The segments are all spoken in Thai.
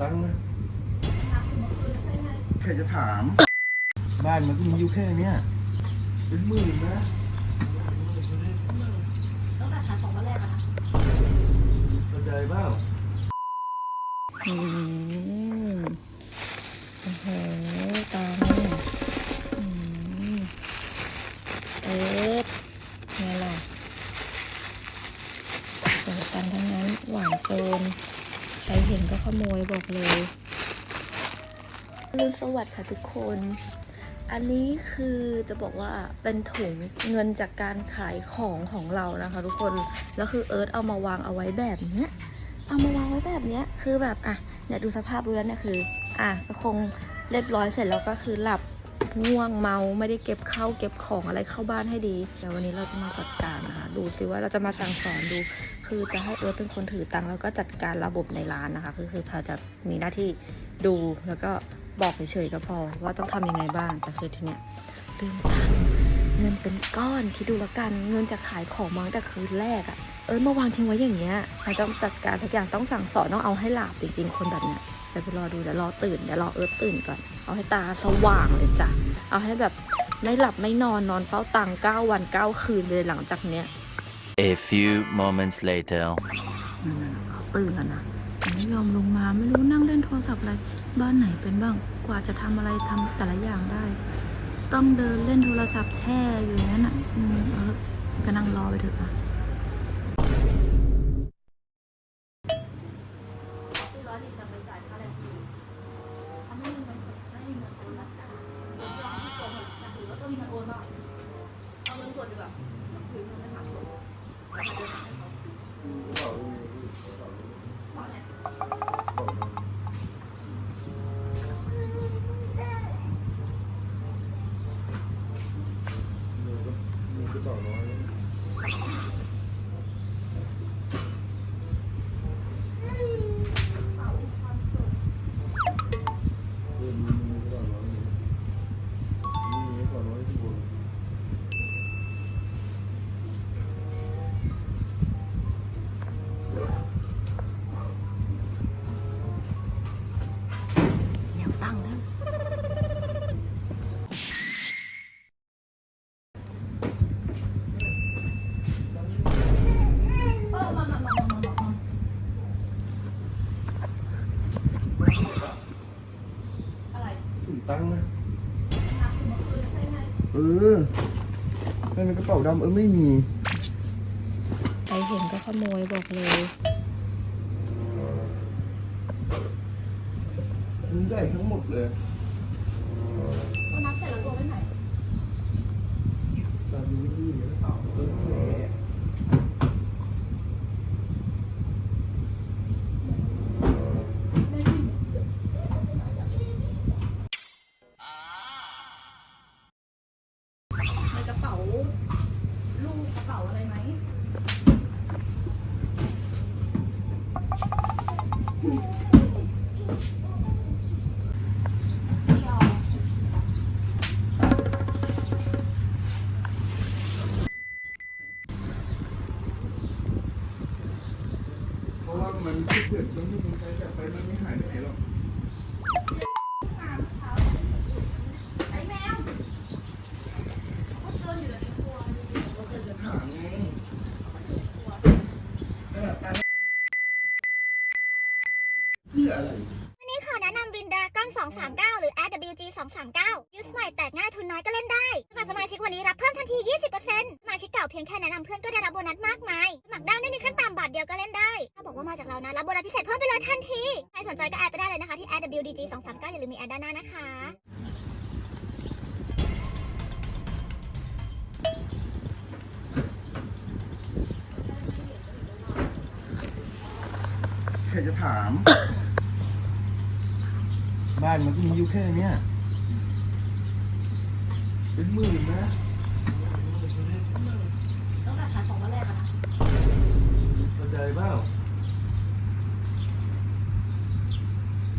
ตังค์นะใครจะถาม บ้านมันก็มีอยู่แค่เนี้ยเป็นหมื่นนะ ตั้งแต่ขายของวันแรกอะนะ เข้าใจเปล่า อืมโอ้โหตังอืมเอ๊ะไงล่ะเปิดตังทั้งนั้นหวานเกิน ใครเห็นก็ขโมย บอกเลยรุนสวัสดิ์ค่ะทุกคน อันนี้คือจะบอกว่าเป็นถุงเงินจากการขายของของเรานะคะทุกคน แล้วคือเอิร์ธเอามาวางเอาไว้แบบเนี้ย เอามาวางไว้แบบเนี้ย คือแบบอะเนี่ยดูสภาพดูแล้วเนี่ยคือ อะก็คงเรียบร้อยเสร็จแล้วก็คือหลับ ง่วงเมาไม่ได้เก็บข้าวเก็บของอะไรเข้าบ้านให้ดีเดี๋ยววันนี้เราจะมาจัดการนะคะดูซิว่าเราจะมาสั่งสอนดู คือจะให้เอิร์ธเป็นคนถือตังค์แล้วก็จัดการระบบในร้านนะคะคือคือพาจะมีหน้าที่ดูแล้วก็บอกเฉยๆก็พอ ว่าต้องทำยังไงบ้างแต่คือทีเนี้ยลืมตังเงินเป็นก้อนคิดดูแล้วกัน เงินจะขายของมั้งแต่คืนแรกอะ เออมาวางทิ้งไว้อย่างเงี้ยเราต้องจัดการทุกอย่างต้องสั่งสอนต้องเอาให้หลับจริง ๆ คนแบบเนี้ยเดี๋ยวไปรอดูเดี๋ยวรอตื่นเดี๋ยวรอเอิร์ธตื่นก่อน เอาให้ตาสว่างเลยจ้ะ เอาให้แบบไม่หลับไม่นอนนอนเฝ้าตังเก้าวันเก้าคืนเลยหลังจากเนี้ย A few moments later. นั่นน่ะเขาตื่นแล้วนะแต่ไม่ยอมลงมาไม่รู้นั่งเล่นโทรศัพท์อะไร บ้านไหนเป็นบ้างกว่าจะทำอะไรทำแต่ละอย่างได้ ต้องเดินเล่นโทรศัพท์แช่อยู่อย่างนั้นอะอืมเออก็นั่งรอไปเถอะอะ มีก เออนั่นในกระเป๋าดำเออไม่มี ใครเห็นก็ขโมยบอกเลย มันใหญ่ทั้งหมดเลยก็นับเสร็จแล้วตัวไม่ไหน ตอนนี้ไม่มีในกระเป๋าเออ ลูกกระเป๋าอะไรไหมไม่เอาเพราะว่ามันที่เกิดมันไม่มีใครจับปมันไม่หายไปไหนหรอก ไอ้แมวเขาเดินอยู่ในครัว จะถามไงเออตังค์เพื่ออะไร วันนี้ขอแนะนำวินดาก้อน239 หรือ AWG 239 ยูสใหม่แตกง่ายทุนน้อยก็เล่นได้สมัครสมาชิกวันนี้รับเพิ่มทันที 20%สมาชิกเก่าเพียงแค่แนะนำเพื่อนก็ได้รับโบนัสมากมายสมัครได้ไม่มีขั้นต่ำบาทเดียวก็เล่นได้ ถ้าบอกว่ามาจากเรานะ รับโบนัสพิเศษเพิ่มไปเลยทันที ใครสนใจก็แอดไปได้เลยนะคะที่ AWDG 239 อย่าลืมมีแอดด้านหน้านะคะใครจะถาม บ้านมันก็มีอยู่แค่เนี้ยเป็นหมื่นนะตั้งแต่ขายของวันแรกอะนะเข้าใจเปล่า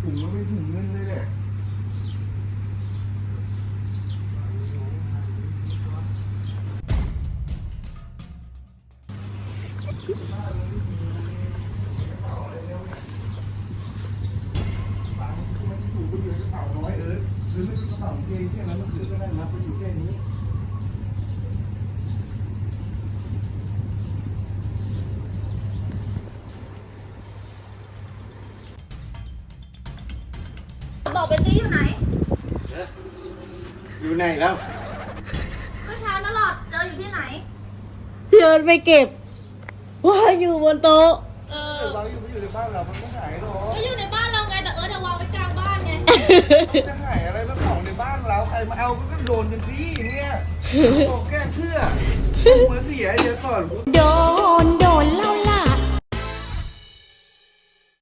ถุงก็ไม่ถุงเงินเลยแหละ แค่นั้นมันคือก็ได้นับไปอยู่แค่นี้บอกเบนซี่อยู่ไหน อยู่ไหนแล้ว เมื่อเช้านั่นหลอดเจออยู่ที่ไหนพี่เอิร์ธไปเก็บ ว่าอยู่บนโต๊ะ เออ เราอยู่ไม่อยู่ในบ้านเรา มันก็หายหรอก็อยู่ในบ้านเราไงแต่เอิร์ธเอาวางไว้กลางบ้านไงจะหาย เอาก็ต้องโดนกันสิเนี่ยบอกแก้เพื่อหัวเสียเดี๋ยวก่อน โดนโด